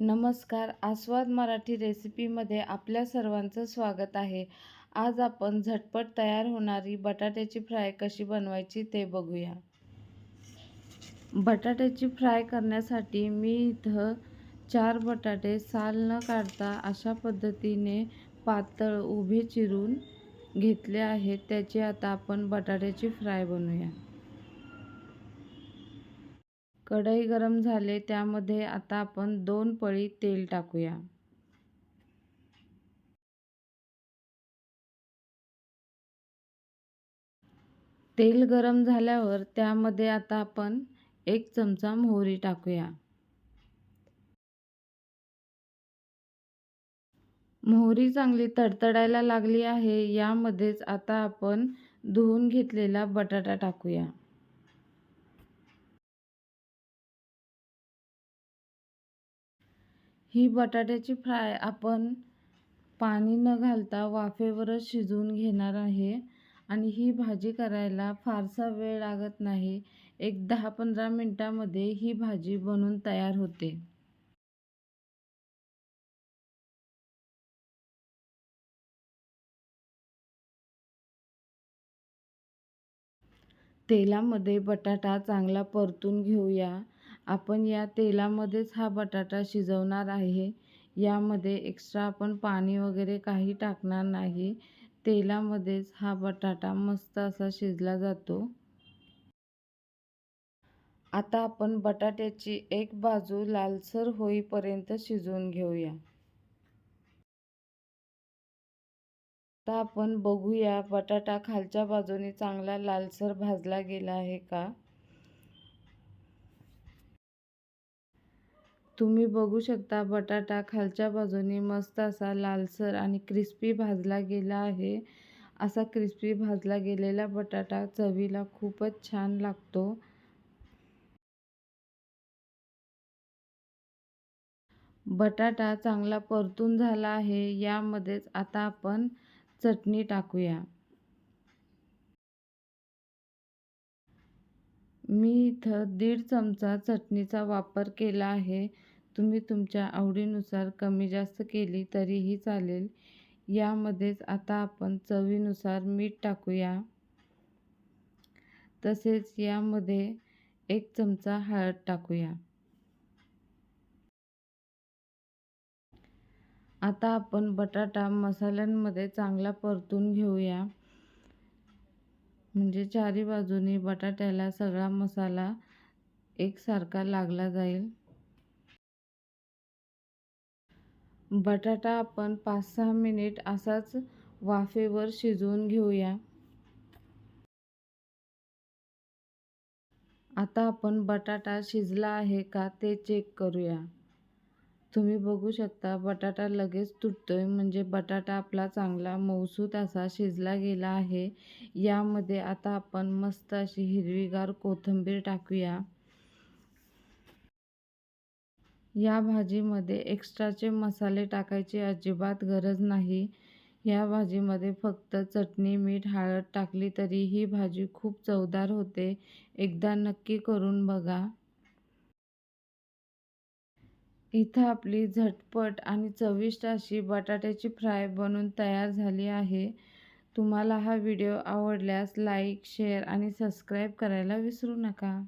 नमस्कार. आस्वाद मराठी रेसिपीमध्ये आपल्या सर्वांचं स्वागत आहे. आज आपण झटपट तयार होणारी बटाट्याची फ्राय कशी बनवायची ते बघूया. बटाट्याची फ्राय करण्यासाठी मी इथं चार बटाटे साल न काढता अशा पद्धतीने पातळ उभे चिरून घेतले आहेत. त्याची आता आपण बटाट्याची फ्राय बनवूया. कढई गरम झाले त्यामध्ये आता आपण दोन पळी तेल टाकूया. तेल गरम झाल्यावर त्यामध्ये आता आपण एक चमचा मोहरी टाकूया. मोहरी चांगली तडतडायला लागली आहे यामध्येच आता आपण धुवून घेतलेला बटाटा टाकूया. ही बटाट्याची फ्राय आपण पाणी न घालता वाफेवरच शिजवून घेणार आहे. आणि ही भाजी करायला फारसा वेळ लागत नाही. एक दहा पंधरा मिनटामध्ये ही भाजी बनून तयार होते. तेलामध्ये बटाटा चांगला परतून घेऊया. आपण या तेलामध्येच हा बटाटा शिजवणार आहे. यामध्ये एक्स्ट्रा आपण पाणी वगैरे काही टाकणार नाही. तेलामध्येच हा बटाटा मस्त असा शिजला जातो. आता आपण बटाट्याची एक बाजू लालसर होईपर्यंत शिजवून घेऊया. आता आपण बघूया बटाटा खालच्या बाजूने चांगला लालसर भाजला गेला आहे का? तुम्ही बघू शकता बटाटा खालच्या बाजूने मस्त असा लालसर आणि क्रिस्पी भाजला गेला आहे. असा क्रिस्पी भाजला गेलेला बटाटा चवीला खूपच छान लागतो. बटाटा चांगला परतून झाला आहे यामध्येच आता आपण चटणी टाकूया. मी इथं दीड चमचा चटणीचा वापर केला आहे. तुम्ही तुमच्या आवडीनुसार कमी जास्त केली तरीही चालेल. यामध्येच आता आपण चवीनुसार मीठ टाकूया. तसेच यामध्ये एक चमचा हळद टाकूया. आता आपण बटाटा मसाल्यांमध्ये चांगला परतून घेऊया. म्हणजे चारी बाजूनी बटाट्याला सगळा मसाला एकसारखा लागला जाईल. बटाटा आपण पाच सहा मिनिट असाच वाफेवर शिजवून घेऊया. आता आपण बटाटा शिजला आहे का ते चेक करूया. तुम्ही बघू शकता बटाटा लगेच तुटतोय म्हणजे बटाटा आपला चांगला मऊसूत असा शिजला गेला आहे. यामध्ये आता आपण मस्त अशी हिरवीगार कोथिंबीर टाकूया. या भाजीमध्ये एक्स्ट्राचे मसाले टाकायची अजिबात गरज नाही. या भाजीमध्ये फक्त चटणी मीठ हळद टाकली तरी ही भाजी खूप चवदार होते. एकदा नक्की करून बघा. इथं आपली झटपट आणि चविष्ट अशी बटाट्याची फ्राय बनून तयार झाली आहे. तुम्हाला हा व्हिडिओ आवडल्यास लाईक शेअर आणि सबस्क्राईब करायला विसरू नका.